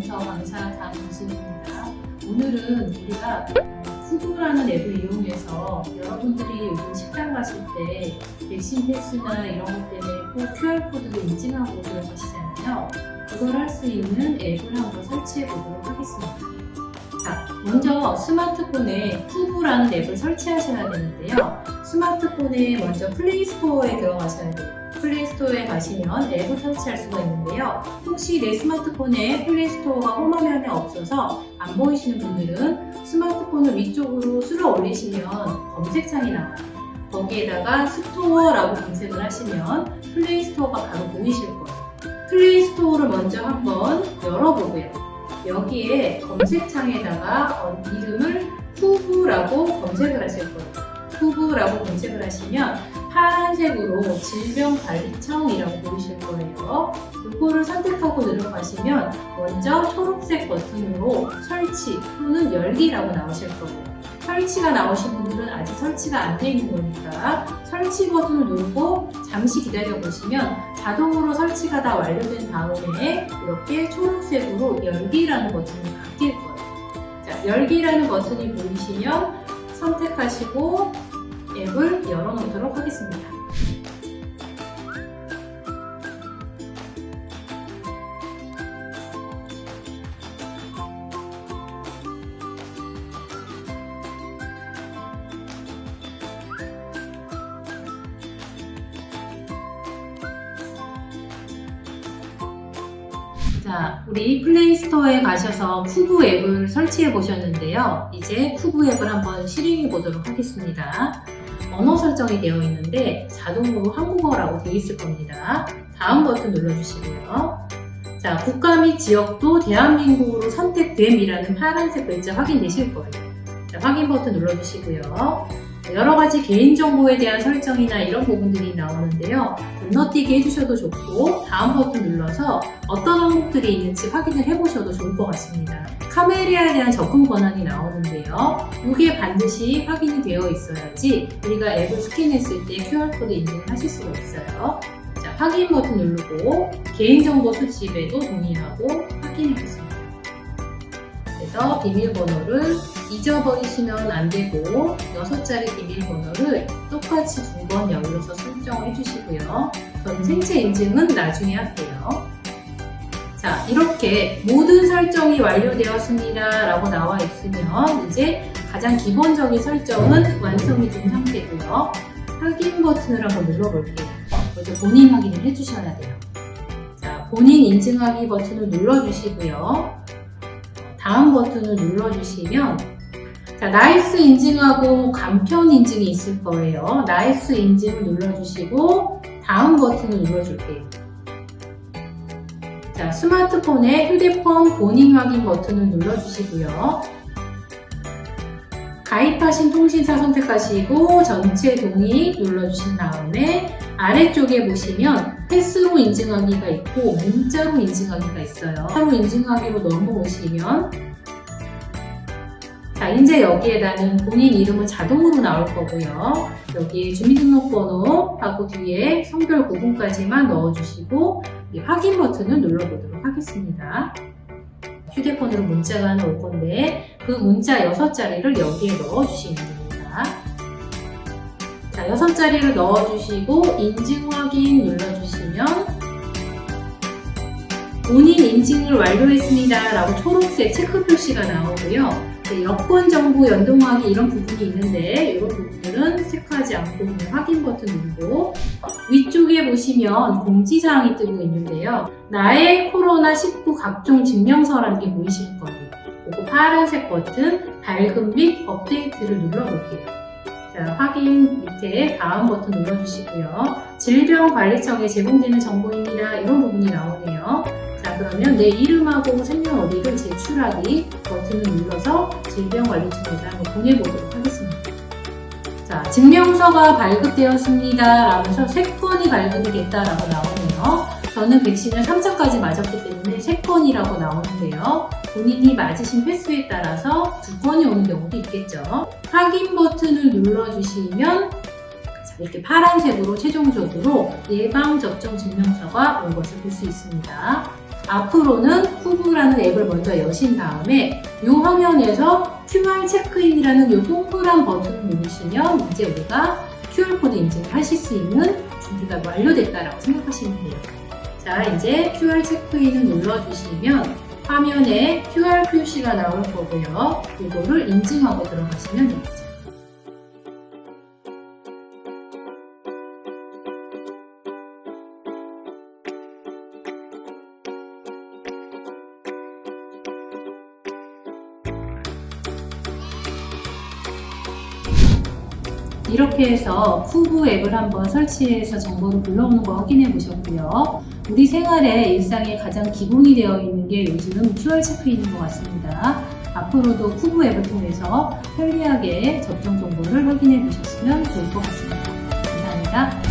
컴퓨터 강사 강수입니다. 오늘은 우리가 후보라는 앱을 이용해서 여러분들이 요즘 식당 가실 때 백신 패스나 이런 것 때문에 꼭 QR코드를 인증하고 들어가시잖아요. 그걸 할 수 있는 앱을 한번 설치해 보도록 하겠습니다. 자, 먼저 스마트폰에 후보라는 앱을 설치하셔야 되는데요. 스마트폰에 먼저 플레이스토어에 들어가셔야 돼요. 플레이스토어에 가시면 앱을 설치할 수가 있는데요. 혹시 내 스마트폰에 플레이스토어가 홈화면에 없어서 안 보이시는 분들은 스마트폰을 위쪽으로 쓸어 올리시면 검색창이 나와요. 거기에다가 스토어라고 검색을 하시면 플레이스토어가 바로 보이실 거예요. 플레이스토어를 먼저 한번 열어보고요. 여기에 검색창에다가 어, 이름을 후브라고 검색을 하실 거예요. 후브라고 검색을 하시면 파란색으로 질병관리청이라고 보이실 거예요. 이거를 선택하고 들어가시면 먼저 초록색 버튼으로 설치 또는 열기라고 나오실 거예요. 설치가 나오신 분들은 아직 설치가 안 되어 있는 거니까 설치 버튼을 누르고 잠시 기다려 보시면 자동으로 설치가 다 완료된 다음에 이렇게 초록색으로 열기라는 버튼이 바뀔 거예요. 자, 열기라는 버튼이 보이시면 선택하시고 앱을 열어놓도록 하겠습니다. 자, 우리 플레이스토어에 가셔서 쿠브 앱을 설치해 보셨는데요. 이제 쿠브 앱을 한번 실행해 보도록 하겠습니다. 언어 설정이 되어 있는데 자동으로 한국어라고 되어 있을 겁니다. 다음 버튼 눌러주시고요. 자, 국가 및 지역도 대한민국으로 선택됨이라는 파란색 글자 확인되실 거예요. 자, 확인 버튼 눌러주시고요. 여러 가지 개인정보에 대한 설정이나 이런 부분들이 나오는데요. 건너뛰기 해주셔도 좋고 다음 버튼 눌러서 어떤 항목들이 있는지 확인을 해보셔도 좋을 것 같습니다. 카메라에 대한 접근 권한이 나오는데요. 이게 반드시 확인이 되어 있어야지 우리가 앱을 스캔했을 때 QR코드 인증을 하실 수가 있어요. 자, 확인 버튼 누르고 개인정보 수집에도 동의하고 확인해보겠습니다. 그래서 비밀번호를 잊어버리시면 안 되고 6자리 비밀번호를 똑같이 두 번 열어서 설정해 주시고요. 전 생체 인증은 나중에 할게요. 자, 이렇게 모든 설정이 완료되었습니다. 라고 나와 있으면 이제 가장 기본적인 설정은 완성이 된 상태고요. 확인 버튼을 한번 눌러볼게요. 먼저 본인 확인을 해주셔야 돼요. 자, 본인 인증하기 버튼을 눌러주시고요. 다음 버튼을 눌러주시면 자, 나이스 인증하고 간편 인증이 있을 거예요. 나이스 인증을 눌러주시고 다음 버튼을 눌러줄게요. 자, 스마트폰에 휴대폰 본인 확인 버튼을 눌러주시고요. 가입하신 통신사 선택하시고 전체 동의 눌러주신 다음에 아래쪽에 보시면 패스로 인증하기가 있고 문자로 인증하기가 있어요. 하루 인증하기로 넘어오시면 자 이제 여기에다는 본인 이름은 자동으로 나올 거고요. 여기에 주민등록번호하고 뒤에 성별 구분까지만 넣어주시고 이 확인 버튼을 눌러보도록 하겠습니다. 휴대폰으로 문자가 하나 올 건데 그 문자 6자리를 여기에 넣어주시면 됩니다. 자, 6자리를 넣어주시고 인증 확인 눌러주시면 본인 인증을 완료했습니다 라고 초록색 체크 표시가 나오고요. 네, 여권 정보 연동하기 이런 부분이 있는데 이런 부분들은 체크하지 않고 그냥 확인 버튼 누르고 위쪽에 보시면 공지사항이 뜨고 있는데요. 나의 코로나19 각종 증명서라는 게 보이실 거예요. 그리고 파란색 버튼 밝음 및 업데이트를 눌러볼게요. 자, 확인 밑에 다음 버튼 눌러주시고요. 질병관리청에 제공되는 정보입니다. 이런 부분이 나오네요. 자, 그러면 내 이름하고 생년월일을 제출하기 버튼을 눌러서 질병관리청에다 한번 보내보도록 하겠습니다. 자, 증명서가 발급되었습니다. 라면서 3건이 발급이 됐다라고 나오네요. 저는 백신을 3차까지 맞았기 때문에 3건이라고 나오는데요. 본인이 맞으신 횟수에 따라서 2건이 오는 경우도 있겠죠. 확인 버튼을 눌러주시면 자, 이렇게 파란색으로 최종적으로 예방접종 증명서가 온 것을 볼 수 있습니다. 앞으로는 후브라는 앱을 먼저 여신 다음에 이 화면에서 QR 체크인이라는 이 동그란 버튼을 누르시면 이제 우리가 QR코드 인증을 하실 수 있는 준비가 완료됐다라고 생각하시면 돼요. 자, 이제 QR 체크인을 눌러주시면 화면에 QR 표시가 나올 거고요. 이거를 인증하고 들어가시면 됩니다. 이렇게 해서 푸브 앱을 한번 설치해서 정보를 불러오는 거 확인해 보셨고요. 우리 생활의 일상에 가장 기본이 되어 있는 게 요즘 QR 체크인인 것 같습니다. 앞으로도 푸브 앱을 통해서 편리하게 접종 정보를 확인해 보셨으면 좋을 것 같습니다. 감사합니다.